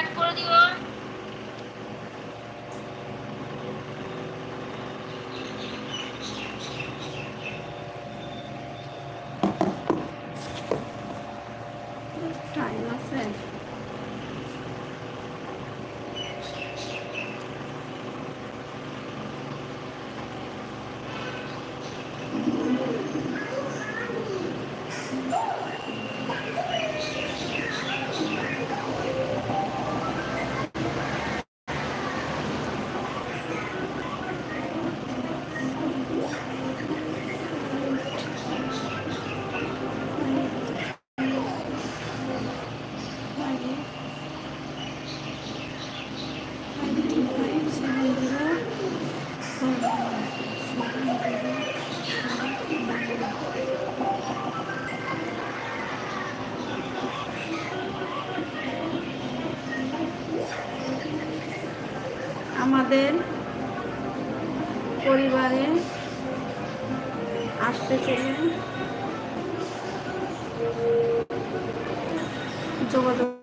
Add করে দিও আমাদের পরিবারে আসতে চলে যোগাযোগ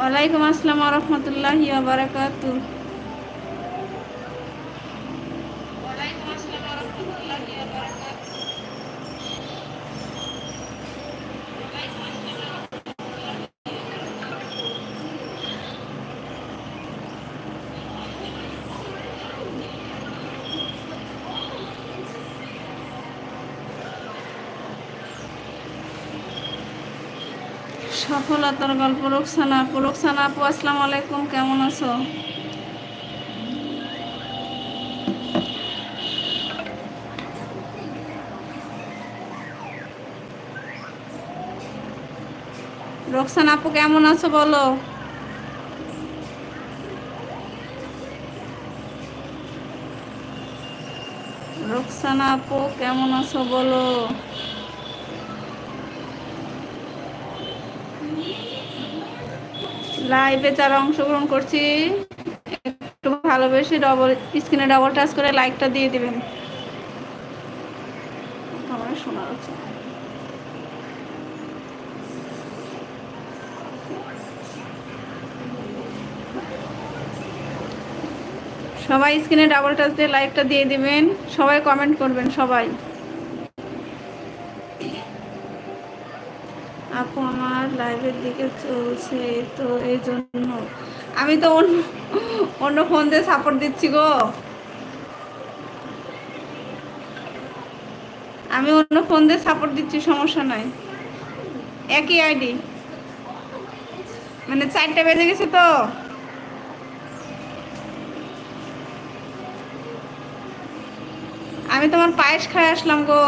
ওয়ালাইকুম আসসালাম রহমতুল্লাহ বারাকাতু সফলতার গল্প। রোকসানা আপু রোকসানা আপু, আসসালামু আলাইকুম, কেমন আছো? রোকসানা আপু, কেমন আছো বলো? রোকসানা আপু, কেমন আছো বলো? লাইভে যারা অংশগ্রহণ করছি, একটু ভালোবেসে ডবল স্ক্রিনে ডবল টাচ করে লাইকটা দিয়ে দিবেন। সবাই স্ক্রিনে ডাবল টাচ দিয়ে লাইকটা দিয়ে দিবেন। সবাই কমেন্ট করবেন, সবাই। আপু আমার লাইভের দিকে চলছে, তো এই জন্য। আমি তো অন্য অন্য ফোন দিয়ে সাপোর্ট দিচ্ছি গো। আমি অন্য ফোন দিয়ে সাপোর্ট দিচ্ছি, সমস্যা নাই। একই আইডি মানে চারটে বেজে গেছে তো। আমি তোমার পায়েস খাই আসলাম গো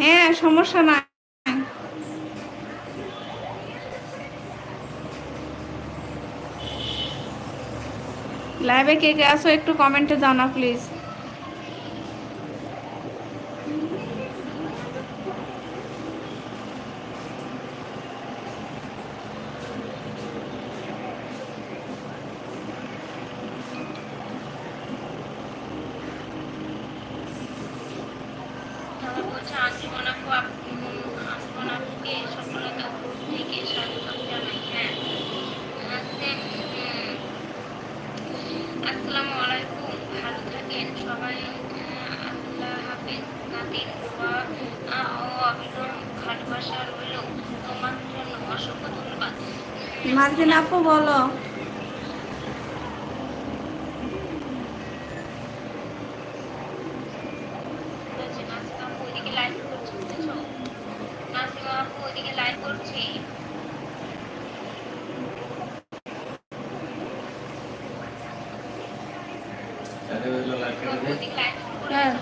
হ্যাঁ সমস্যা নাই। লাইভে কে কে আসো একটু কমেন্টে জানা প্লিজ তারা বলছে আঞ্জুমান আপু আপ- উম, আঞ্জুমান আপুকে সফলতা গ্রুপ থেকে স্বাগতম জানাই হ্যাঁ হচ্ছে, উম, আসসালামু আলাইকুম ভালো থাকেন সবাই আহ, আল্লাহ হাফেজ নাতির দোয়া আহ, ও অবিরাম ভালোবাসা রইল তোমার জন্য অসংখ্য ধন্যবাদ মার্জিন আপু বলো বলছে, নাসিমা আপু ওইদিকে লাইভ করছে বুঝেছ নাসিমা আপু ওইদিকে লাইভ করছে ওইদিকে লাইভ হ্যাঁ।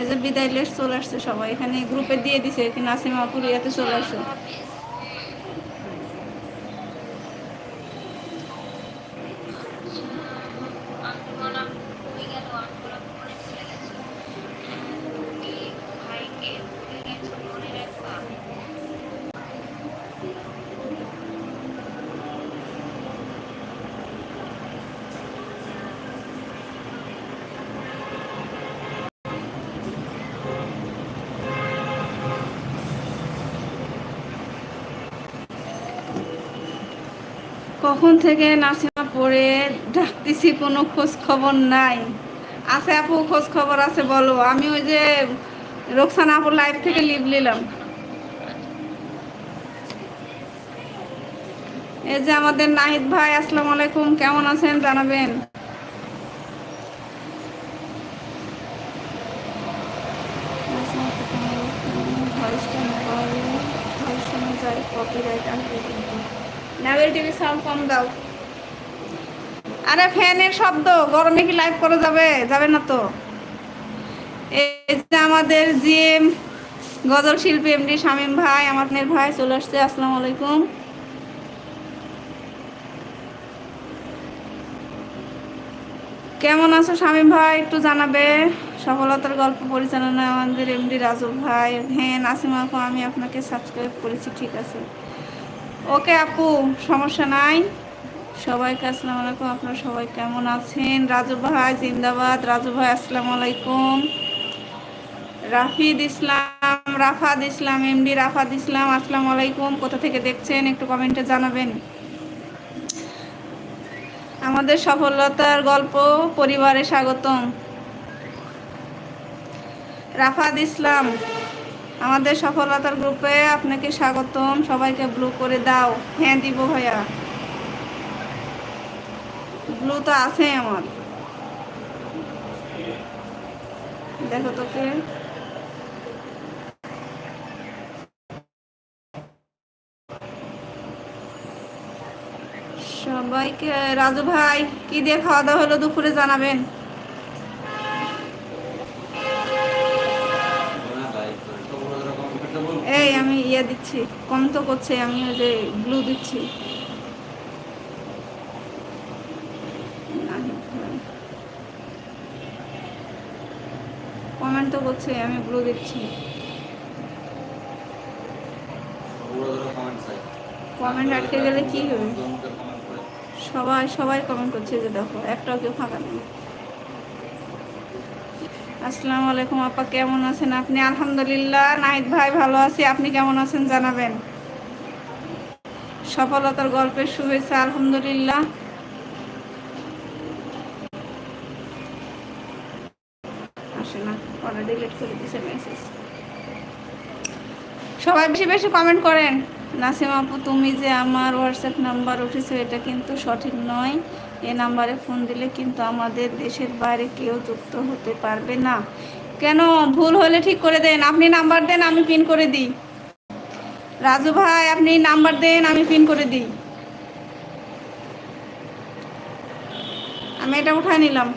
এই যে বিদায় লেট চলে আসছে সবাই। এখানে গ্রুপে দিয়ে দিছে কি নাসিমা আপুর ইয়াতে চলে আসছে। কখন থেকে নাসিমা পড়ে ডাকতেছি কোনো খোঁজ খবর নাই। আছে আপু খোঁজ খবর আছে, বলো। আমি ওই যে রোকসানা আপুর লাইভ থেকে লিভ নিলাম। এই যে আমাদের নাহিদ ভাই, আসসালামু আলাইকুম, কেমন আছেন? জানাবেন। টিভি সাউন্ড কম দাও। আরে ফ্যানের শব্দ, গরমে কি লাইভ করা যাবে? যাবে না তো। এই যে আমাদের জিএম, গজল শিল্পী এমডি শামীম ভাই, আমার ভাই চলে আসছে, আসসালামু আলাইকুম। কেমন আছো শামীম ভাই? একটু জানাবে। সফলতার গল্প পরিচালনা আমাদের এমডি রাজু ভাই। হ্যাঁ নাসিমা আমি আপনাকে সাবস্ক্রাইব করেছি, ঠিক আছে। ওকে আপু, সমস্যা নাই? সবাইকে আসসালামু আলাইকুম, আপনারা সবাই কেমন আছেন? রাজু ভাই, জিন্দাবাদ। রাজু ভাই, আসসালামু আলাইকুম। রাফিদ ইসলাম, রাফাদ ইসলাম, এমডি রাফাদ ইসলাম, আসসালামু আলাইকুম। কোথা থেকে দেখছেন? একটু কমেন্টে জানাবেন। আমাদের সফলতার গল্প, পরিবারে স্বাগতম। রাফাদ ইসলাম আমাদের সফলতার গ্রুপে আপনাকে স্বাগতম। সবাইকে ব্লু করে দাও। হ্যাঁ দিব ভাইয়া। ব্লু তো আছে আমার। দেখো তোকে। সবাইকে, রাজু ভাই, কি দিয়ে খাওয়া দাওয়া হলো দুপুরে জানাবেন? ইয়ে দিচ্ছি কম তো করছে আমি ওই যে ব্লু দিচ্ছি। কমেন্ট তো করছে, আমি ব্লু দিচ্ছি। কমেন্ট আটকে গেলে কি হবে? সবাই সবাই কমেন্ট করছে যে দেখো, একটাও কেউ ফাঁকা নেই। আসসালামু আলাইকুম আপা, কেমন আছেন আপনি? আলহামদুলিল্লাহ, নাহিদ ভাই ভালো আছি। আপনি কেমন আছেন জানাবেন? সফলতার গল্পের শুভেচ্ছা, আলহামদুলিল্লাহ। সবাই বেশি বেশি কমেন্ট করেন। নাসিম আপু, তুমি যে আমার হোয়াটসঅ্যাপ নাম্বার উঠেছো, এটা কিন্তু সঠিক নয়। এ নাম্বারে ফোন দিলে কিন্তু আমাদের দেশের বাইরে কেউ যুক্ত হতে পারবে না। কেন? ভুল হলে ঠিক করে দেন। আপনি নাম্বার দেন, আমি পিন করে দিই। রাজু ভাই, আপনি নাম্বার দেন, আমি পিন করে দিই। আমি এটা উঠায় নিলাম।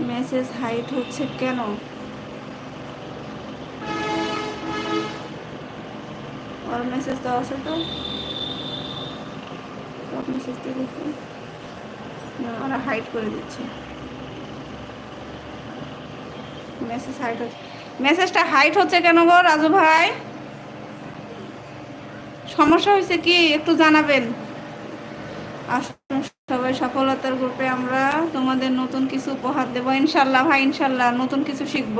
মেসেজ হাইট হচ্ছে কেন? ওর মেসেজ দেওয়া আছে তো সব মেসেজ দিয়ে দেখুন না ওরা হাইড করে দিচ্ছে মেসেজ হাইট হচ্ছে মেসেজটা হাইট হচ্ছে কেন গো, রাজু ভাই? সমস্যা হয়েছে কি? একটু জানাবেন। আসুন সবাই সফলতার গ্রুপে আমরা তোমাদের নতুন কিছু উপহার দেবো। ইনশাল্লাহ ভাই ইনশাল্লাহ নতুন কিছু শিখব।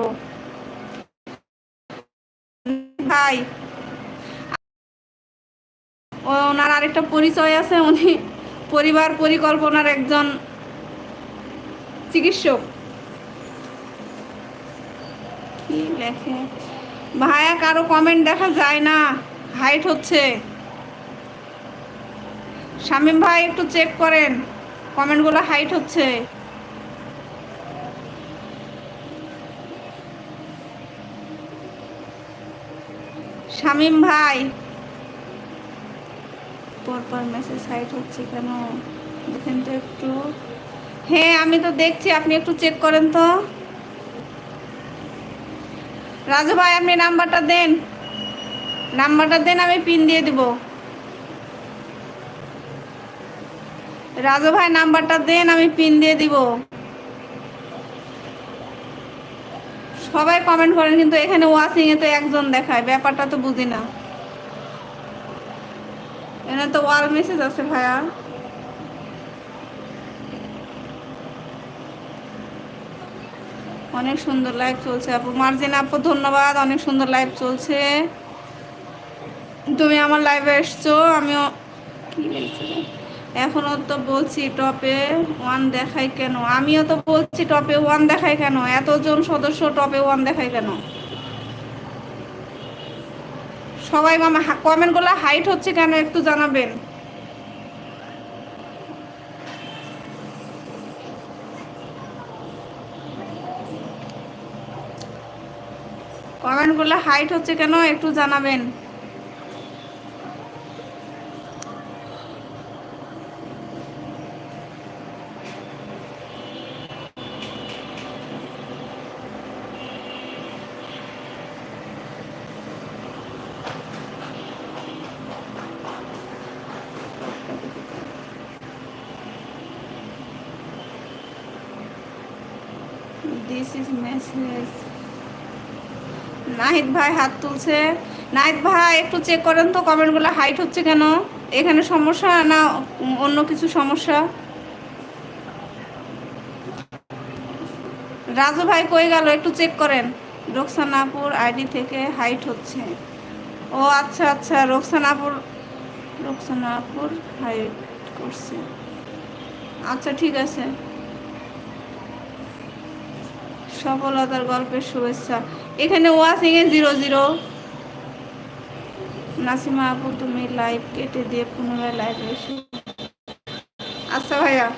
ভাই আরেকটা পরিচয় আছে, উনি পরিবার পরিকল্পনার একজন চিকিৎসক। ভাইয়া কারও কমেন্ট দেখা যায় না হাইট হচ্ছে। শামীম ভাই একটু চেক করেন কমেন্টগুলো হাইট হচ্ছে। শামীম ভাই পরপর মেসেজ হাইট হচ্ছে কেন? দেখেন তো একটু হ্যাঁ আমি তো দেখছি, আপনি একটু চেক করেন তো। রাজু ভাই, আপনি নাম্বারটা দেন। নাম্বারটা দেন, আমি পিন দিয়ে দিব। রাজু ভাই, নাম্বারটা দেন, আমি পিন দিয়ে দিব। সবাই কমেন্ট করেন, কিন্তু এখানে ওয়াচিং এ তো একজন দেখায়, ব্যাপারটা তো বুঝি না। এখানে তো ওয়াল মেসেজ আছে ভাইয়া। অনেক সুন্দর লাইভ চলছে আপু। মার্জিন আপু, ধন্যবাদ। অনেক সুন্দর লাইভ চলছে। তুমি আমার লাইভে এসছো, আমিও কি লিখছে রে? এখনও তো বলছি টপে ওয়ান দেখাই কেন? আমিও তো বলছি টপে ওয়ান দেখাই কেন? এতজন সদস্য টপে ওয়ান দেখাই কেন? সবাই মামা কমেন্টগুলো হাইট হচ্ছে কেন একটু জানাবেন। কমেন্টগুলো হাইট হচ্ছে কেন একটু জানাবেন। This message. নাহিদ ভাই হাত তুলছে। নাইট ভাই, একটু চেক করেন তো কমেন্টগুলো হাইট হচ্ছে কেন? এখানে সমস্যা না অন্য কিছু সমস্যা? রাজু ভাই কই গেল? একটু চেক করেন। রোকসানাপুর আইডি থেকে হাইট হচ্ছে। ও আচ্ছা আচ্ছা রোকসানাপুর রোকসানাপুর হাইট করছে। আচ্ছা ঠিক আছে। সফলতার গল্পের শুভেচ্ছা। এখানে watching a zero zero. Nasima আপু, তুমি লাইভ কেটে দিয়ে পুনরায় লাইভ এসে। আচ্ছা ভাইয়া।